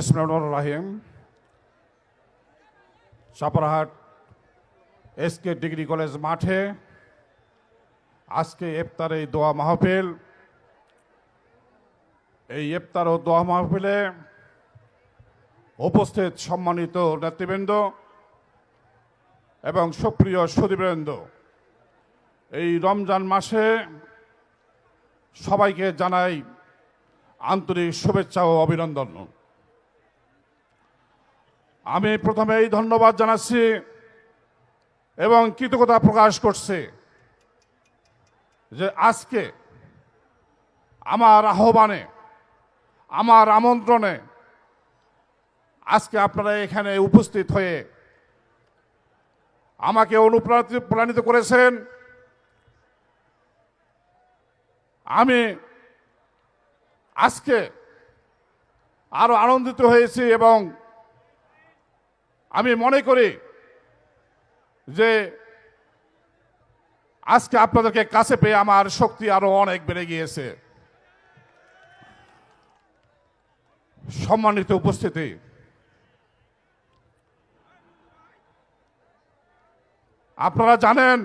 বিসমুর রাহিম Chaparhat SK degree college মাঠে আজকে ইফতার এই দোয়া মাহফিল। এই ইফতার ও দোয়া মাহফিলে উপস্থিত সম্মানিত নেতৃবৃন্দ এবং সুপ্রিয় সুদীবৃন্দ এই রমজান মাসে সবাইকে জানাই আন্তরিক শুভেচ্ছা ও অভিনন্দন। আমি প্রথমেই ধন্যবাদ জানাচ্ছি এবং কৃতজ্ঞতা প্রকাশ করছি যে আজকে আমার আহ্বানে, আমার আমন্ত্রণে আজকে আপনারা এখানে উপস্থিত হয়ে আমাকে অনুপ্রাণিত, প্রাণিত করেছেন। আমি আজকে আরও আনন্দিত হয়েছি এবং আমি মনে করি যে আজকে আপনাদেরকে কাছে পেয়ে আমার শক্তি আরও অনেক বেড়ে গিয়েছে। সম্মানিত উপস্থিতি, আপনারা জানেন,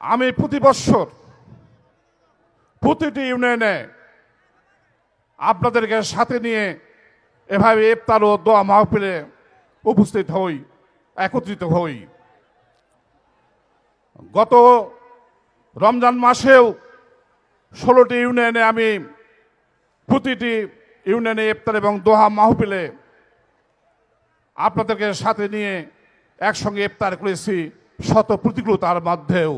আমি প্রতি বৎসর প্রতিটি ইউনিয়নে আপনাদেরকে সাথে নিয়ে এভাবে ইফতার ও দোয়া মাহফিলে উপস্থিত হই, একত্রিত হই। গত রমজান মাসেও ষোলোটি ইউনিয়নে আমি প্রতিটি ইউনিয়নে ইফতার এবং দোহা মাহফিলে আপনাদেরকে সাথে নিয়ে একসঙ্গে ইফতার করেছি শত প্রতিকূলতার মধ্যেও।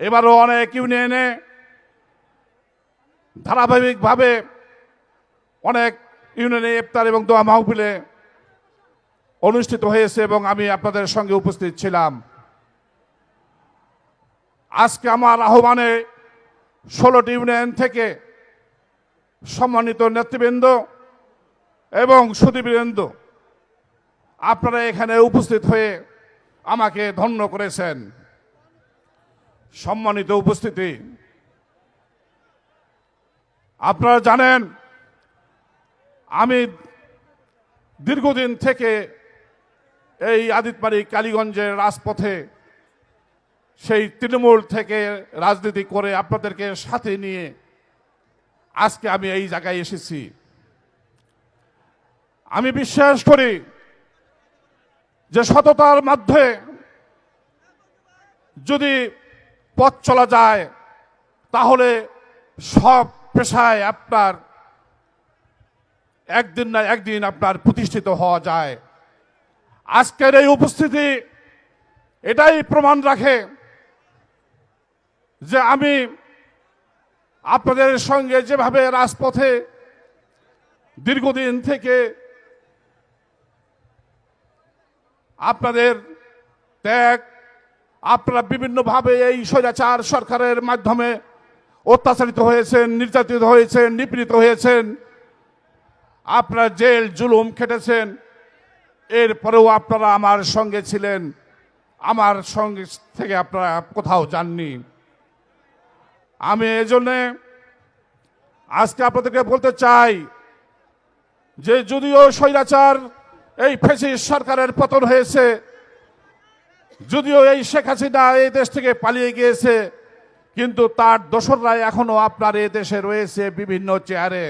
এবারও অনেক ইউনিয়নে ধারাবাহিকভাবে অনেক ইউনিয়নে ইফতার এবং দোয়া মাহফিলে অনুষ্ঠিত হয়েছে এবং আমি আপনাদের সঙ্গে উপস্থিত ছিলাম। আজকে আমার আহ্বানে ষোলোটি ইউনিয়ন থেকে সম্মানিত নেতৃবৃন্দ এবং সুদীবৃন্দ আপনারা এখানে উপস্থিত হয়ে আমাকে ধন্য করেছেন। সম্মানিত উপস্থিতি। আপনারা জানেন আমি দীর্ঘদিন থেকে এই আদিতবাড়ি কালীগঞ্জের রাজপথে সেই তৃণমূল থেকে রাজনীতি করে আপনাদেরকে সাথে নিয়ে আজকে আমি এই জায়গায় এসেছি। আমি বিশ্বাস করি যে সততার মধ্যে যদি পথ চলা যায়, তাহলে সব পেশায় আপনার একদিন না একদিন আপনার প্রতিষ্ঠিত হওয়া যায়। আজকের এই উপস্থিতি এটাই প্রমাণ রাখে যে আমি আপনাদের সঙ্গে যেভাবে রাজপথে দীর্ঘদিন থেকে আপনাদের ত্যাগ, আপনারা বিভিন্নভাবে এই স্বৈরাচার সরকারের মাধ্যমে অত্যাচারিত হয়েছেন, নির্যাতিত হয়েছেন, নিপীড়িত হয়েছেন আপনারা জেল জুলুম খেটেছেন। এরপরেও আপনারা আমার সঙ্গে ছিলেন। আমার সঙ্গে থেকে আপনারা কোথাও যাননি। আমি এজন্যে আজকে আপনাদেরকে বলতে চাই যে যদিও স্বৈরাচার এই ফেসিস সরকারের পতন হয়েছে, যদিও এই শেখ হাসিনা এই দেশ থেকে পালিয়ে গিয়েছে, কিন্তু তার দোসররাই এখনও আপনার এ দেশে রয়েছে বিভিন্ন চেয়ারে।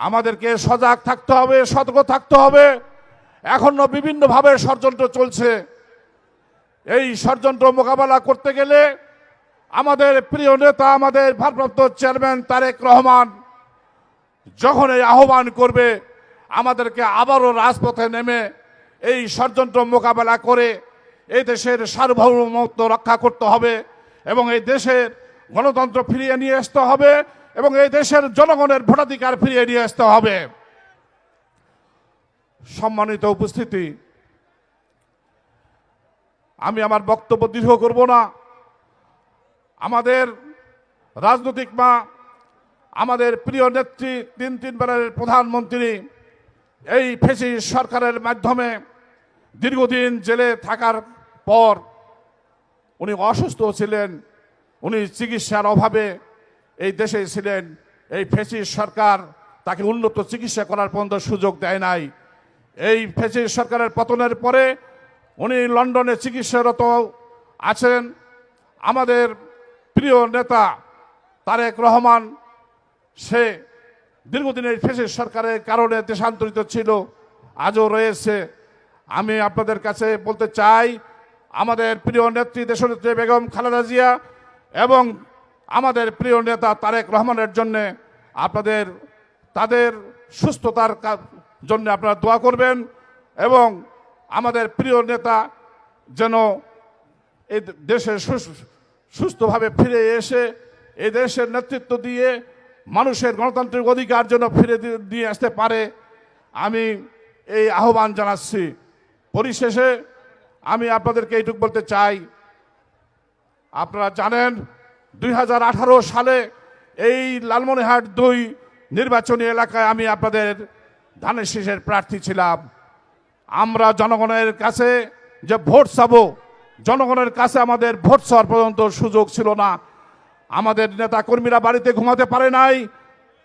আমাদেরকে সজাগ থাকতে হবে, সতর্ক থাকতে হবে। এখনও বিভিন্নভাবে ষড়যন্ত্র চলছে। এই ষড়যন্ত্র মোকাবেলা করতে গেলে আমাদের প্রিয় নেতা, আমাদের ভারপ্রাপ্ত চেয়ারম্যান তারেক রহমান যখন এই আহ্বান করবে, আমাদেরকে আবারও রাজপথে নেমে এই ষড়যন্ত্র মোকাবেলা করে এই দেশের সার্বভৌমত্ব রক্ষা করতে হবে এবং এই দেশের গণতন্ত্র ফিরিয়ে নিয়ে আসতে হবে। এবং এই দেশের জনগণের ভোটাধিকার ফিরিয়ে নিয়ে আসতে হবে। সম্মানিত উপস্থিতি, আমি আমার বক্তব্য দীর্ঘ করব না। আমাদের রাজনৈতিক মা, আমাদের প্রিয় নেত্রী, তিন তিনবারের প্রধানমন্ত্রী, এই ফেসি সরকারের মাধ্যমে দীর্ঘদিন জেলে থাকার পর উনি অসুস্থ ছিলেন, উনি চিকিৎসার অভাবে এই দেশে ছিলেন এই ফেসিস সরকার, তাকে উন্নত চিকিৎসা করার পর্যন্ত সুযোগ দেয় নাই। এই ফেসিস সরকারের পতনের পরে উনি লন্ডনে চিকিৎসারত আছেন। আমাদের প্রিয় নেতা তারেক রহমান, সে দীর্ঘদিনের ফেসিস সরকারের কারণে দেশান্তরিত ছিল, আজও রয়েছে। আমি আপনাদের কাছে বলতে চাই, আমাদের প্রিয় নেত্রী দেশনেত্রী বেগম খালেদা জিয়া এবং আমাদের প্রিয় নেতা তারেক রহমানের জন্য আপনাদের, তাদের সুস্থতার জন্য আপনারা দোয়া করবেন এবং আমাদের প্রিয় নেতা যেন এই দেশে সুস- সুস্থভাবে ফিরে এসে এই দেশের নেতৃত্ব দিয়ে মানুষের গণতান্ত্রিক অধিকার যেন ফিরে দিয়ে আসতে পারে, আমি এই আহ্বান জানাচ্ছি। পরিশেষে আমি আপনাদেরকে এইটুকু বলতে চাই, আপনারা জানেন দুই হাজার আঠারো সালে এই লালমনিহাট দুই নির্বাচনী এলাকায় আমি আপনাদের ধানের শীষের প্রার্থী ছিলাম। আমরা জনগণের কাছে যে ভোট চাবো, জনগণের কাছে আমাদের ভোট চাওয়ার পর্যন্ত সুযোগ ছিল না। আমাদের নেতা কর্মীরা বাড়িতে ঘুমাতে পারে নাই।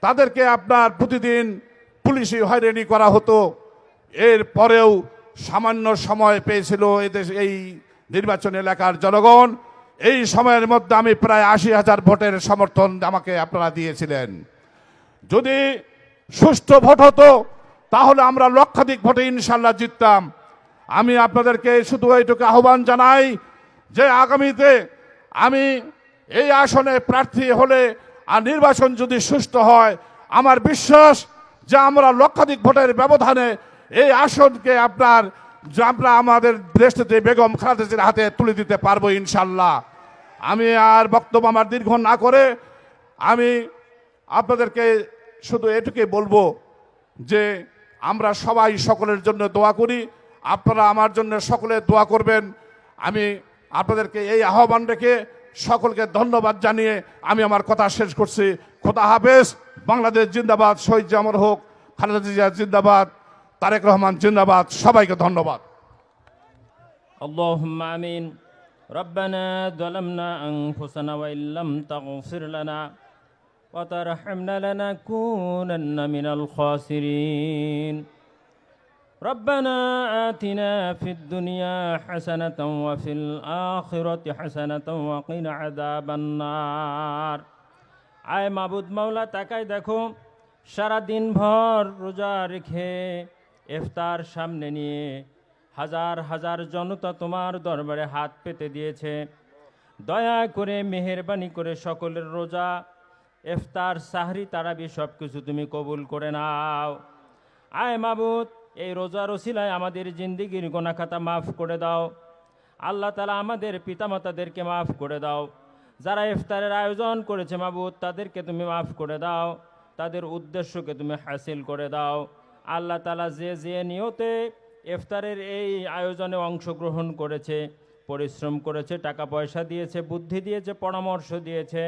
তাদেরকে আপনার প্রতিদিন পুলিশি হয়রানি করা হতো। এর পরেও সামান্য সময় পেয়েছিল এদেশ এই নির্বাচন এলাকার জনগণ। এই সময়ের মধ্যে আমি প্রায় আশি হাজার ভোটের সমর্থন আমাকে আপনারা দিয়েছিলেন। যদি সুষ্ঠু ভোট হতো, তাহলে আমরা লক্ষাধিক ভোটে ইনশাল্লাহ জিততাম। আমি আপনাদেরকে শুধু এইটুকু আহ্বান জানাই যে আগামীতে আমি এই আসনে প্রার্থী হলে আর নির্বাচন যদি সুষ্ঠু হয়, আমার বিশ্বাস যে আমরা লক্ষাধিক ভোটের ব্যবধানে এই আসনকে আপনার আমরা আমাদের দেশটিতে বেগম খালেদাজির হাতে তুলে দিতে পারব ইনশাল্লাহ। আমি আর বক্তব্য আমার দীর্ঘ না করে আমি আপনাদেরকে শুধু এটুকুই বলব যে আমরা সবাই সকলের জন্য দোয়া করি। আপনারা আমার জন্য সকলে দোয়া করবেন। আমি আপনাদেরকে এই আহ্বান রেখে সকলকে ধন্যবাদ জানিয়ে আমি আমার কথা শেষ করছি। খোদা হাফেজ। বাংলাদেশ জিন্দাবাদ। শহীদ জামর হোক, খালেদা জিয়া জিন্দাবাদ। তারেক রহমান জিন্দাবাদ সবাইকে ধন্যবাদ اللهم امين ربنا ظلمنا انفسنا وان لم تغفر لنا وترحمنا لنكونن من الخاسرين ربنا آتنا في الدنيا حسنة وفي الآخرة حسنة وقنا عذاب النار আয় মাবুদ মাওলা তাকাই দেখো সারা দিন ভর রোজা রেখে ইফতার সামনে নিয়ে হাজার হাজার জনতা তোমার দরবারে হাত পেতে দিয়েছে। দয়া করে, মেহেরবানি করে সকলের রোজা এফতার সাহরি, তারাবি সব কিছু তুমি কবুল করে নাও। আয় মাবুদ, এই রোজার ওসিলায় আমাদের জিন্দিগির গোনাখাতা মাফ করে দাও। আল্লাহ তালা আমাদের পিতামাতাদেরকে মাফ করে দাও। যারা ইফতারের আয়োজন করেছে মাবুদ, তাদেরকে তুমি মাফ করে দাও। তাদের উদ্দেশ্যকে তুমি হাসিল করে দাও। আল্লাহ তালা যে যে নিয়তে ইফতারের এই আয়োজনে অংশগ্রহণ করেছে, পরিশ্রম করেছে, টাকা পয়সা দিয়েছে, বুদ্ধি দিয়েছে, পরামর্শ দিয়েছে,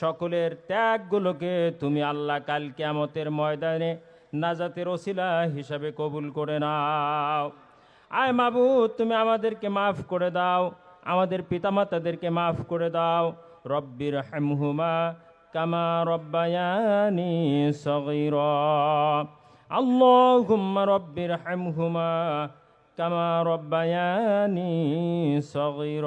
সকলের ত্যাগগুলোকে তুমি আল্লাহ কাল কিয়ামতের ময়দানে নাজাতের ওসিলা হিসাবে কবুল করে নাও। আয় মাবু তুমি আমাদেরকে মাফ করে দাও, আমাদের পিতামাতাদেরকে মাফ করে দাও। রব্বির হেমহুমা কামা রব্বায়ানি সগীর। আল্লাহুম্মা রব্বির হেমহুমা কামা রব্বায়ানি সগীর।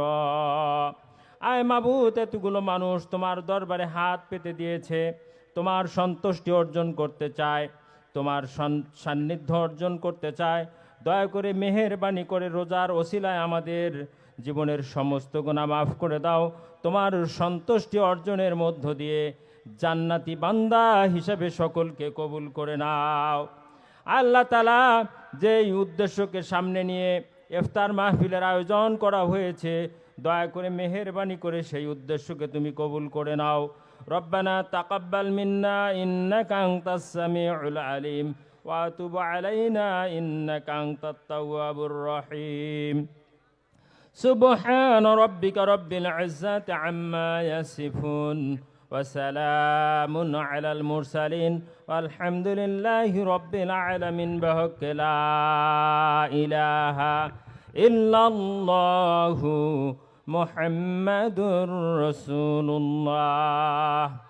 আয় মাবুত এতগুলো মানুষ তোমার দরবারে হাত পেতে দিয়েছে, তোমার সন্তুষ্টি অর্জন করতে চায়, তোমার সন- সান্নিধ্য অর্জন করতে চায়। দয়া করে মেহেরবানি করে রোজার ওসিলায় আমাদের জীবনের সমস্ত গুণা মাফ করে দাও, তোমার সন্তুষ্টি অর্জনের মধ্য দিয়ে জান্নাতি বান্দা হিসেবে সকলকে কবুল করে নাও। আল্লাহ তালা যেই উদ্দেশ্যকে সামনে নিয়ে ইফতার মাহফিলের আয়োজন করা হয়েছে, দয়া করে মেহেরবানি করে সেই উদ্দেশ্যকে তুমি কবুল করে নাও। রব্বানা তাকাব্বাল মিন্না ইন্নাকা আনতাস সামিউল আলিম ওয়া তুব আলাইনা ইন্নাকা আনতাত তাওয়াবুর রহিম। সুবহান রাব্বিকা রব্বিল ইজ্জাতি আম্মা ইয়াসিফুন। وسلام على المرسلين والحمد لله رب العالمين بحق لا إله إلا الله محمد رسول الله.